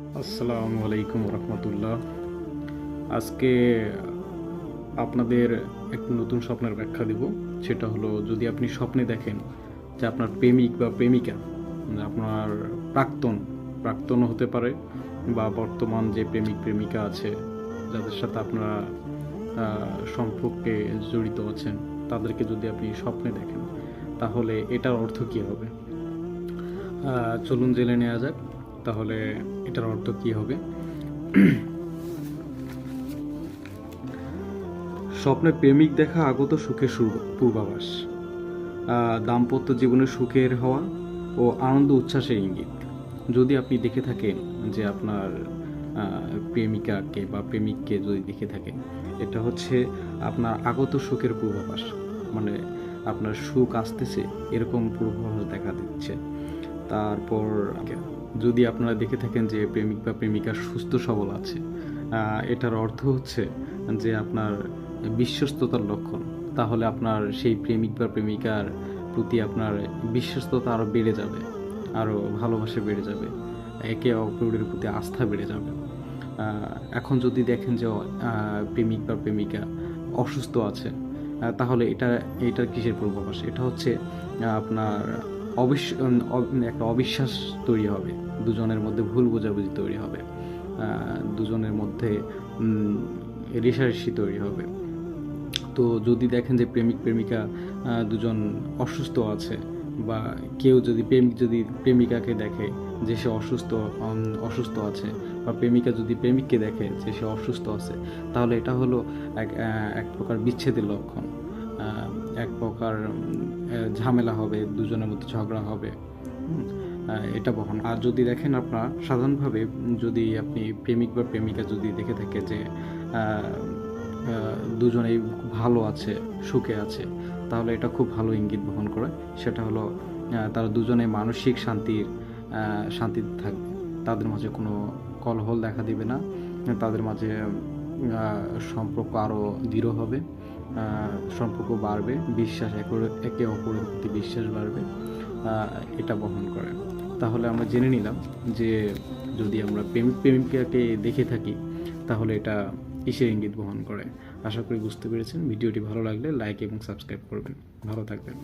আসসালামু আলাইকুম রহমতুল্লাহ। আজকে আপনাদের একটি নতুন স্বপ্নের ব্যাখ্যা দিব। সেটা হলো, যদি আপনি স্বপ্নে দেখেন যে আপনার প্রেমিক বা প্রেমিকা মানে আপনার প্রাক্তন, প্রাক্তনও হতে পারে বা বর্তমান যে প্রেমিক, প্রেমিকা আছে, যাদের সাথে আপনারা সম্পর্কে জড়িত আছেন, তাদেরকে যদি আপনি স্বপ্নে দেখেন, তাহলে এটার অর্থ কী হবে? চলুন জেনে নেওয়া যাক। তাহলে এটার অর্থ কি হবে? স্বপ্নে প্রেমিক দেখা আগত সুখের পূর্বাভাস। দাম্পত্য জীবনে সুখের হওয়া ও আনন্দ উচ্ছ্বাসের ইঙ্গিত। যদি আপনি দেখে থাকেন যে আপনার প্রেমিকাকে বা প্রেমিককে যদি দেখে থাকেন, এটা হচ্ছে আপনার আগত সুখের পূর্বাভাস। মানে আপনার সুখ আসতেছে, এরকম পূর্বাভাস দেখা দিচ্ছে। তারপর যদি আপনারা দেখে থাকেন যে প্রেমিক বা প্রেমিকা সুস্থ সবল আছে এটার অর্থ হচ্ছে যে আপনার বিশ্বস্ততার লক্ষণ। তাহলে আপনার সেই প্রেমিক বা প্রেমিকার প্রতি আপনার বিশ্বস্ততা আরও বেড়ে যাবে আরও ভালোবাসা বেড়ে যাবে, একে অপরের প্রতি আস্থা বেড়ে যাবে। এখন যদি দেখেন যে প্রেমিক বা প্রেমিকা অসুস্থ আছে তাহলে এটা এটার কিসের পূর্বাভাস এটা হচ্ছে আপনার অবিশ্ব একটা অবিশ্বাস তৈরি হবে। দুজনের মধ্যে ভুল বোঝাবুঝি তৈরি হবে। দুজনের মধ্যে রেষারেষি তৈরি হবে। তো যদি দেখেন যে প্রেমিক, প্রেমিকা দুজন অসুস্থ আছে বা কেউ যদি প্রেমিক যদি প্রেমিকাকে দেখে যে সে অসুস্থ অসুস্থ আছে বা প্রেমিকা যদি প্রেমিককে দেখে যে সে অসুস্থ আছে, তাহলে এটা হলো এক এক প্রকার বিচ্ছেদের লক্ষণ। এক প্রকার ঝামেলা হবে দুজনের মধ্যে ঝগড়া হবে। এটা বহন। আর যদি দেখেন আপনার সাধারণভাবে যদি আপনি প্রেমিক বা প্রেমিকা যদি দেখে থাকে যে দুজনেই ভালো আছে সুখে আছে তাহলে এটা খুব ভালো ইঙ্গিত বহন করে। সেটা হলো তারা দুজনে মানসিক শান্তির শান্তিতে থাকবে তাদের মাঝে কোনো কলহল দেখা দিবে না। তাদের মাঝে সম্পর্ক আরও দৃঢ় হবে। সম্পর্ক বাড়বে, বিশ্বাস একে- অপরের প্রতি বিশ্বাস বাড়বে এটা বহন করে। তাহলে আমরা জেনে নিলাম যে যদি আমরা প্রেমিক প্রেমিকাকে দেখে থাকি, তাহলে এটা কিসের ইঙ্গিত বহন করে? আশা করি বুঝতে পেরেছেন। ভিডিওটি ভালো লাগলে লাইক এবং সাবস্ক্রাইব করবেন। ভালো থাকবেন।